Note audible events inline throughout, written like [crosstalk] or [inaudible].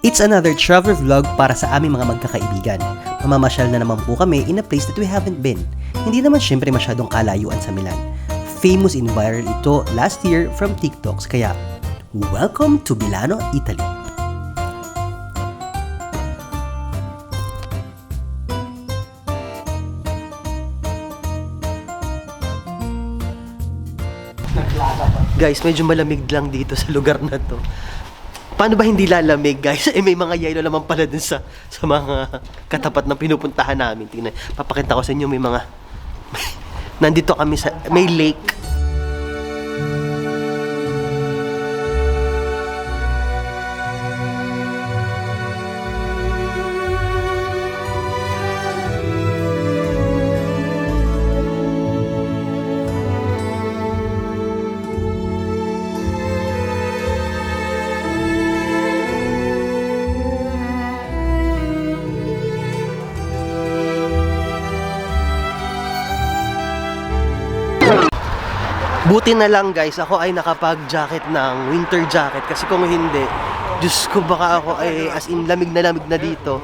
It's another travel vlog para sa aming mga magkakaibigan. Mamamasyal na naman po kami in a place that we haven't been. Hindi naman syempre masyadong kalayuan sa Milan. Famous in viral ito last year from TikToks kaya welcome to Milano, Italy. Guys, medyo malamig lang dito sa lugar na to. Paano ba hindi lalamig, guys? [laughs] Eh, may mga yelo naman pala dun sa, sa mga katapat ng pinupuntahan namin. Tingnan, papakita ko sa inyo, may mga... [laughs] nandito kami sa... May lake. Buti na lang guys, ako ay nakapag-jacket ng winter jacket kasi kung hindi, Diyos ko baka ako ay as in lamig na lamig na dito.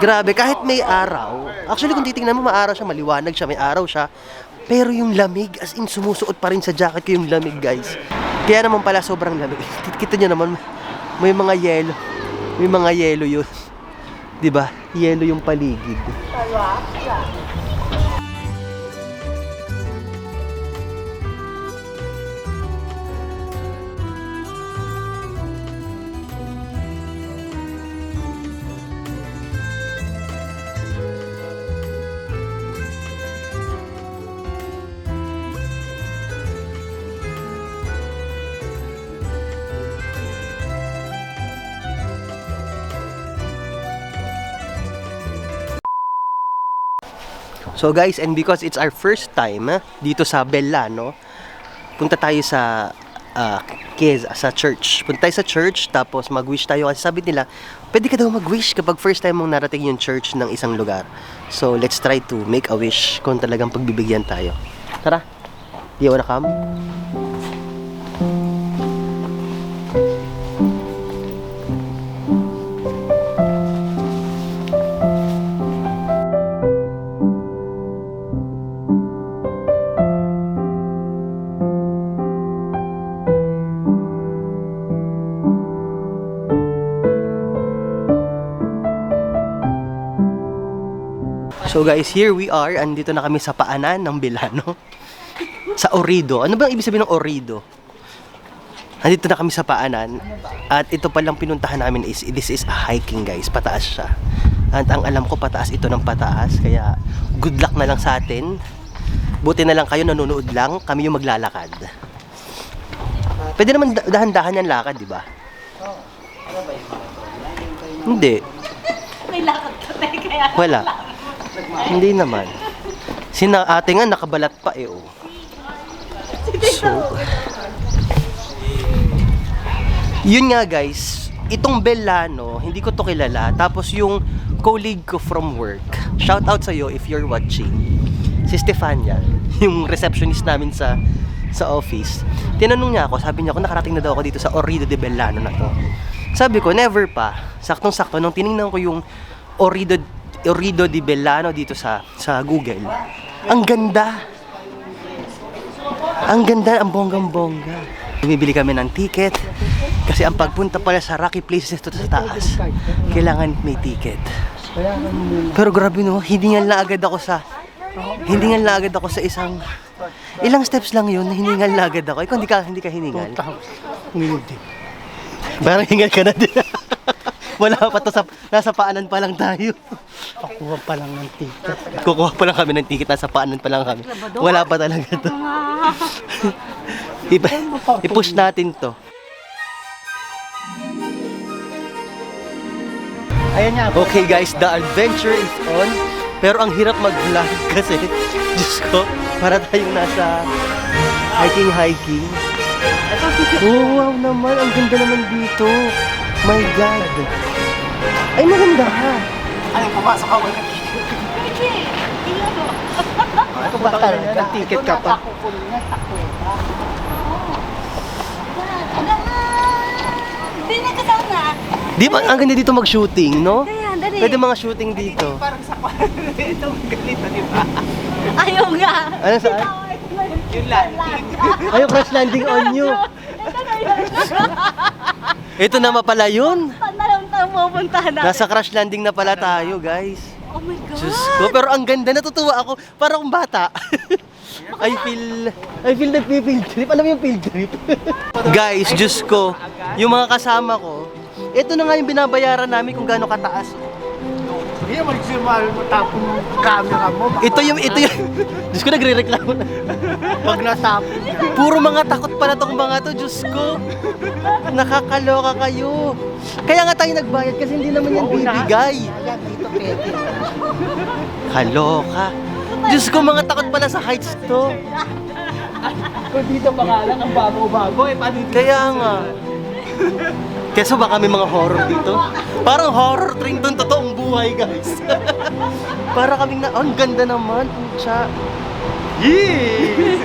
Grabe, kahit may araw, actually kung titingnan mo maaraw siya, maliwanag siya, may araw siya, pero yung lamig, as in sumusuot pa rin sa jacket ko yung lamig guys. Kaya naman pala sobrang lamig. [laughs] Kita nyo naman, may mga yelo. May mga yelo yun. [laughs] 'Di ba? Yelo yung paligid. So guys, and because it's our first time eh, dito sa Bellano, punta tayo sa uh, Chiesa, sa church. Punta tayo sa church, tapos mag-wish tayo. Kasi sabi nila, pwede ka daw mag-wish kapag first time mong narating yung church ng isang lugar. So let's try to make a wish kung talagang pagbibigyan tayo. Tara, do you wanna come? So guys, here we are. Andito na kami sa paanan ng Bilano. [laughs] Sa Orido. Ano ba ang ibig sabihin ng Orido? Andito na kami sa paanan. At ito palang pinuntahan namin is, this is a hiking guys. Pataas siya. At ang alam ko pataas ito ng pataas. Kaya good luck na lang sa atin. Buti na lang kayo nanonood lang. Kami yung maglalakad. Pwede naman da- dahan-dahan yan lakad, di ba? Hindi. May lakad ka tayo kaya. Wala. Hindi naman. Sina ate nga nakabalat pa eh oh. So, yun nga guys, itong Bellano, hindi ko to kilala. Tapos yung colleague ko from work, shout out sa iyo if you're watching. Si Stefania, [laughs] yung receptionist namin sa sa office. Tinanong niya ako, sabi niya ako nakarating na daw ako dito sa Orido de Bellano na to. Sabi ko, never pa. Saktong-sakto nung tiningnan ko yung Orido Orido di Bellano dito sa sa Google. Ang ganda. Ang ganda, ang bonggang-bongga. Bumibili kami ng ticket kasi ang pagpunta pala sa Rocky Places dito sa taas, kailangan may ticket. Pero grabe no, hiningal na agad ako sa hiningal na agad ako sa isang ilang steps lang yun, hiningal na agad ako. Ikaw hindi ka hindi ka hiningal. Hindi. Parang hingal ka na din. [laughs] Wala pa to sa nasa paanan pa lang tayo. Pakuha pa lang ng ticket. Kukuha pa lang kami ng ticket, nasa paanan pa lang kami. Wala pa talaga to. Ipa- I-push natin to. Ayan nga. Okay guys, the adventure is on. Pero ang hirap mag-vlog kasi, [laughs] Diyos ko, para tayong nasa hiking-hiking. Oh, wow naman. Ang ganda naman dito. My God. Ay, maganda ha. [laughs] Ay, pumasok ako ng ticket. Ako ba talaga? Ng ticket ka pa. Hindi na kasama. Di ba, ang ganda dito mag-shooting, no? Kaya, dali. Pwede mga shooting dito. Parang sa [laughs] ito ganito, di ba? Ayaw nga. Ano saan? Yun lang. Ayaw crash landing on you. Ito na pala yun. Saan na lang tayo? Nasa crash landing na pala tayo, guys. Oh my God. Diyos ko, pero ang ganda, natutuwa ako. Para akong bata. [laughs] I feel, I feel nagpi-field trip. Alam mo yung field trip? [laughs] guys, Diyos ko, yung mga kasama ko, ito na nga yung binabayaran namin kung gaano kataas. Hindi naman magsimahal mo tapon yung camera mo. Ito yung, ito yung, [laughs] Diyos ko, nagre-reklamo na. Pag natapon. Puro mga takot pala tong mga to, Diyos ko. Nakakaloka kayo. Kaya nga tayo nagbayad kasi hindi naman yan bibigay. Ayan, dito pwede. Kaloka. Diyos ko, mga takot pala sa heights to. Kung dito pa nga lang, ang bago-bago, eh, paano dito? Kaya nga. Keso baka may mga horror dito. Parang horror train doon, totoong buhay, guys. [laughs] Para kaming na, ang ganda naman, pucha. Yee!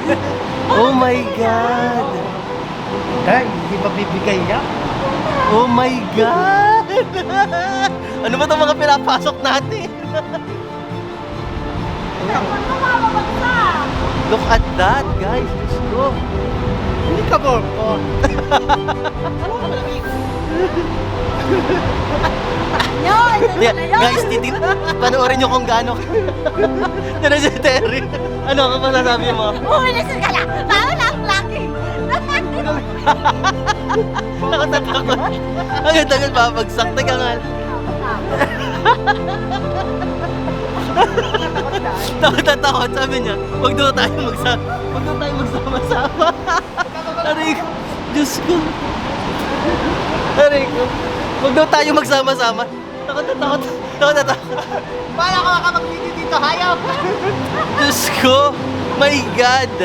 [laughs] Oh my God! Eh, hindi ba bibigay niya? Oh my God! [laughs] ano ba itong mga pinapasok natin? [laughs] Look at that, guys. Let's go. Hindi ka borko. [laughs] Yun, Yeah, na guys, titin, panoorin nyo kung gaano. Na [laughs] si Terry. Ano ang masasabi mo? Umilis ka lang. Parang lang lucky. Nakatatakot. Ang tagal babagsak. Teka nga. [laughs] Nakatatakot. Sabi niya, huwag daw tayo magsama. Huwag daw tayo magsama-sama. [laughs] Aray ko. Diyos ko. Aray ko. Huwag daw tayo magsama-sama. Takot na takot. Takot na takot. Paano ka makapag-video dito? Hayop! [laughs] Diyos ko. My God.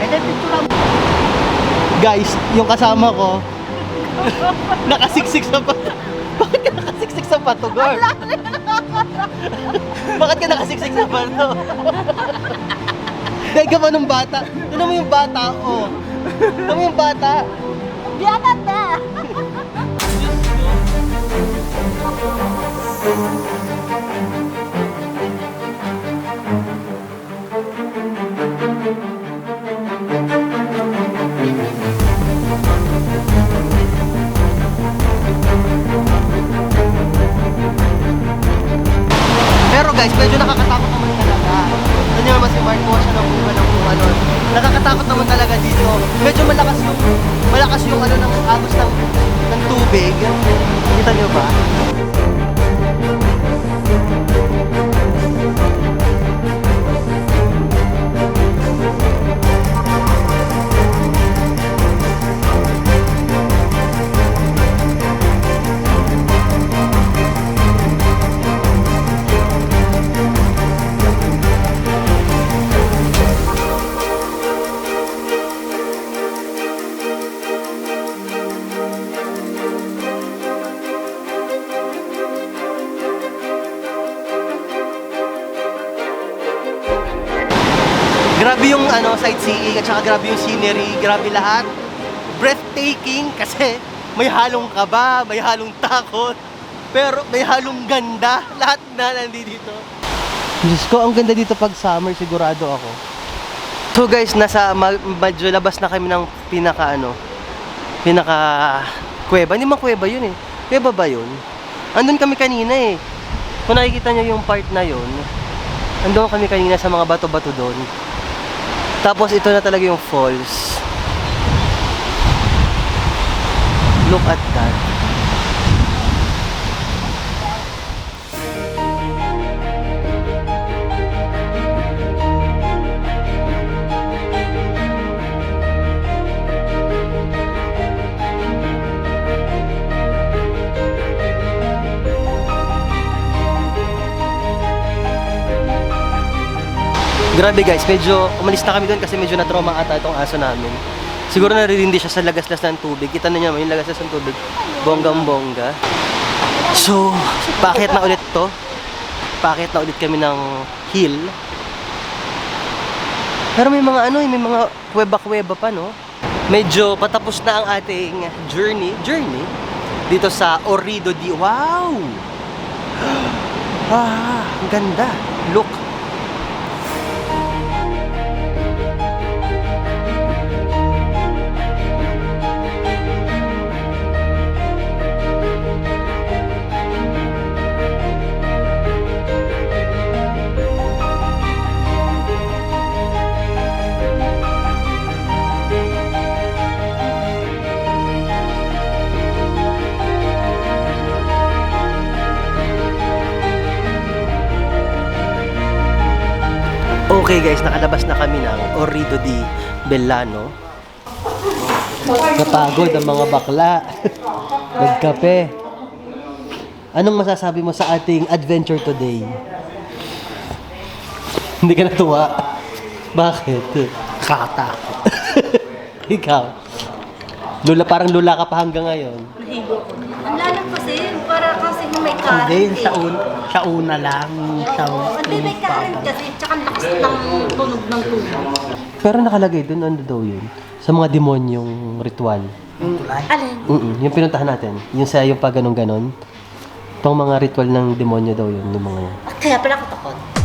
Eh, then dito lang. Guys, yung kasama ko, [laughs] nakasiksik sa pato. [laughs] Bakit ka nakasiksik sa pato, girl? Bakit ka nakasiksik sa pato? Dahil ka pa nung bata. Tignan mo yung bata, oh. Tignan mo yung bata. Biyanan na. Pero guys, medyo nakakatakot naman talaga. Ano nyo naman si Mark po Nakakatakot naman talaga dito. Medyo malakas yung malakas yung ano ng agos ng ng tubig. Kita nyo ba? Grabe yung ano, sightseeing at saka grabe yung scenery, grabe lahat. Breathtaking [laughs] kasi may halong kaba, may halong takot, pero may halong ganda. Lahat na nandito. Diyos ko, ang ganda dito pag summer, sigurado ako. So guys, nasa medyo labas na kami ng pinaka ano, pinaka kuweba. Hindi man kuweba yun eh. Kuweba ba yun? Andun kami kanina eh. Kung nakikita nyo yung part na yun, andun kami kanina sa mga bato-bato doon. Tapos ito na talaga yung falls. Look at that. Grabe guys, medyo umalis na kami doon kasi medyo na-trauma ata itong aso namin. Siguro naririndi siya sa lagaslas ng tubig. Kita na niyo yung lagaslas ng tubig. Bonggang bongga. So, bakit na ulit to? Bakit na ulit kami ng hill? Pero may mga ano, eh, may mga kuweba-kuweba pa, no? Medyo patapos na ang ating journey. Journey? dito sa Orido di Wow! [gasps] Ah, ganda. Look. Okay guys, nakalabas na kami ng Orido di Bellano. Napagod ang mga bakla. [laughs] Nagkape. Anong masasabi mo sa ating adventure today? Hindi ka natuwa? Bakit? Kata. [laughs] Ikaw. Lula, parang lula ka pa hanggang ngayon. Ang lalang kasi, para kasi may current Hindi, eh. sa, un, sa una lang. Sa Oo, Hindi, may current kasi, tsaka ang lakas ng tunog ng tubig. Pero nakalagay doon, ano daw yun? Sa mga demonyong ritual. Alin? Mm yung pinuntahan natin. Yung sa yung pag ganon-ganon. Pang mga ritual ng demonyo daw yun, yung mga yun. Kaya pala ako takot.